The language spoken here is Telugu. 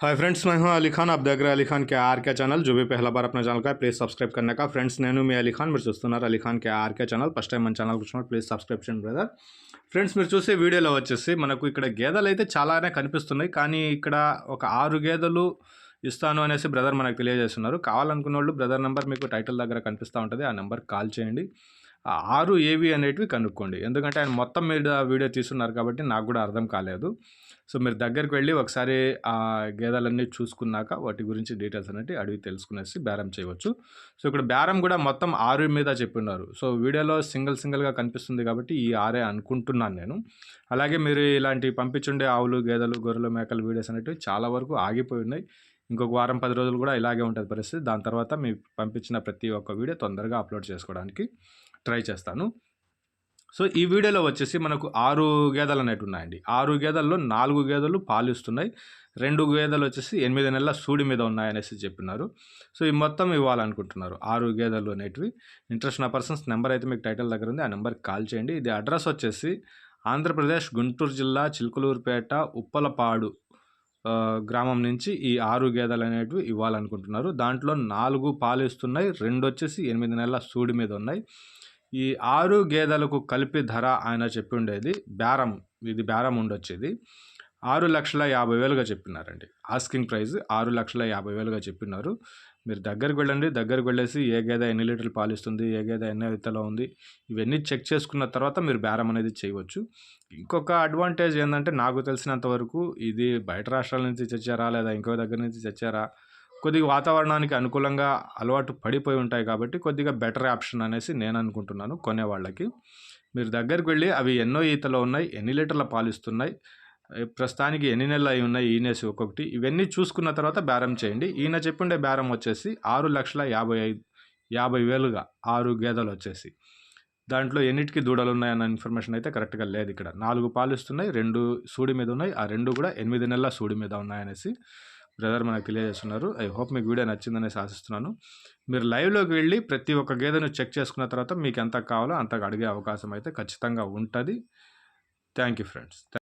हाय फ्रेंड्स मैं हूं अली खान। आप देख रहे हैं अली खान के आर के चैनल। जो भी पहला बार अपना चैनल का प्लीज सब्सक्राइब करने का। फ्रेंड्स नैनू मैं అలీ ఖాన్ మీరు చూస్తున్నారు Ali Khan K R K channel first time మన ఛానల్ చూసినప్పుడు ప్లీజ్ సబ్స్క్రైబ్ చేయండి బ్రదర్ ఫ్రెండ్స్ మీరు చూసే వీడియోలో వచ్చేసి మనకు ఇక్కడ గేదెలు అయితే చాలానే కనిపిస్తున్నాయి కానీ ఇక్కడ ఒక ఆరు గేదెలు ఇస్తాను అనేసి బ్రదర్ మనకు తెలియజేస్తున్నారు కావాలనుకున్న వాళ్ళు బ్రదర్ నెంబర్ మీకు టైటిల్ దగ్గర కనిపిస్తూ ఉంటుంది ఆ నెంబర్ కాల్ చేయండి ఆరు ఏవి అనేటివి కనుక్కోండి ఎందుకంటే ఆయన మొత్తం మీద వీడియో తీస్తున్నారు కాబట్టి నాకు కూడా అర్థం కాలేదు సో మీరు దగ్గరికి వెళ్ళి ఒకసారి ఆ గేదెలన్నీ చూసుకున్నాక వాటి గురించి డీటెయిల్స్ అనేవి అడిగి తెలుసుకునేసి బేరం చేయవచ్చు. సో ఇక్కడ బేరం కూడా మొత్తం ఆరు మీద చెప్పున్నారు. సో వీడియోలో సింగిల్ సింగిల్గా కనిపిస్తుంది కాబట్టి ఈ ఆరే అనుకుంటున్నాను నేను. అలాగే మీరు ఇలాంటి పంపించుండే ఆవులు గేదెలు గొర్రెలు మేకలు వీడియోస్ అనేవి చాలా వరకు ఆగిపోయి ఉన్నాయి. ఇంకొక వారం పది రోజులు కూడా ఇలాగే ఉంటుంది పరిస్థితి. దాని తర్వాత మీ పంపించిన ప్రతి ఒక్క వీడియో తొందరగా అప్లోడ్ చేసుకోవడానికి ట్రై చేస్తాను. సో ఈ వీడియోలో వచ్చేసి మనకు ఆరు గేదెలు అనేవి ఉన్నాయండి. ఆరు గేదెల్లో నాలుగు గేదెలు పాలు ఇస్తున్నాయి. రెండు గేదెలు వచ్చేసి ఎనిమిది నెలల సూడి మీద ఉన్నాయనేసి చెప్పినారు. సో ఈ మొత్తం ఇవ్వాలనుకుంటున్నారు ఆరు గేదెలు అనేటివి. ఇంట్రెస్ట్ నా పర్సన్స్ నెంబర్ అయితే మీకు టైటిల్ దగ్గర ఉంది. ఆ నెంబర్కి కాల్ చేయండి. ఇది అడ్రస్ వచ్చేసి ఆంధ్రప్రదేశ్ గుంటూరు జిల్లా చిలుకలూరుపేట ఉప్పలపాడు గ్రామం నుంచి ఈ ఆరు గేదెలు అనేటివి ఇవ్వాలనుకుంటున్నారు. దాంట్లో నాలుగు పాలు ఇస్తున్నాయి. రెండు వచ్చేసి ఎనిమిది నెలల సూడి మీద ఉన్నాయి. ఈ ఆరు గేదెలకు కలిపి ధర ఆయన చెప్పి ఉండేది బేరం ఇది బేరం ఉండొచ్చేది. ఆరు లక్షల యాభై వేలుగా చెప్పినారండి. ఆస్కింగ్ ప్రైస్ ఆరు లక్షల యాభై వేలుగా చెప్పినారు. మీరు దగ్గరికి వెళ్ళండి దగ్గరికి వెళ్ళేసి ఏ గేదె ఎన్ని లీటర్లు పాలిస్తుంది ఏ గేదె ఎన్ని ఇతలో ఉంది ఇవన్నీ చెక్ చేసుకున్న తర్వాత మీరు బేరం అనేది చేయవచ్చు. ఇంకొక అడ్వాంటేజ్ ఏంటంటే నాకు తెలిసినంత వరకు ఇది బయట రాష్ట్రాల నుంచి తెచ్చారా లేదా ఇంకో దగ్గర నుంచి తెచ్చారా కొద్దిగా వాతావరణానికి అనుకూలంగా అలవాటు పడిపోయి ఉంటాయి కాబట్టి కొద్దిగా బెటర్ ఆప్షన్ అనేసి నేను అనుకుంటున్నాను కొనే వాళ్ళకి. మీరు దగ్గరికి వెళ్ళి అవి ఎన్నో ఈతలో ఉన్నాయి ఎన్ని లీటర్ల పాలు ఇస్తున్నాయి ప్రస్తుతానికి ఎన్ని నెలలు అయి ఉన్నాయి ఈనేసి ఒక్కొక్కటి. ఇవన్నీ చూసుకున్న తర్వాత బేరం చేయండి. ఈయన చెప్పుండే బేరం వచ్చేసి ఆరు లక్షల యాభై ఐదు యాభై వేలుగా ఆరు గేదెలు వచ్చేసి. దాంట్లో ఎన్నిటికి దూడలు ఉన్నాయన్న ఇన్ఫర్మేషన్ అయితే కరెక్ట్గా లేదు ఇక్కడ. నాలుగు పాలు ఇస్తున్నాయి రెండు సూడి మీద ఉన్నాయి ఆ రెండు కూడా ఎనిమిది నెలల సూడి మీద ఉన్నాయనేసి. బ్రదర్ మనకు తెలియజేస్తున్నారు. ఐ హోప్ మీకు వీడియో నచ్చిందనేసి ఆశిస్తున్నాను. మీరు లైవ్లోకి వెళ్ళి ప్రతి ఒక్క గేదెను చెక్ చేసుకున్న తర్వాత మీకు ఎంత కావాలో అంతగా అడిగే అవకాశం అయితే ఖచ్చితంగా ఉంటుంది. Thank you friends.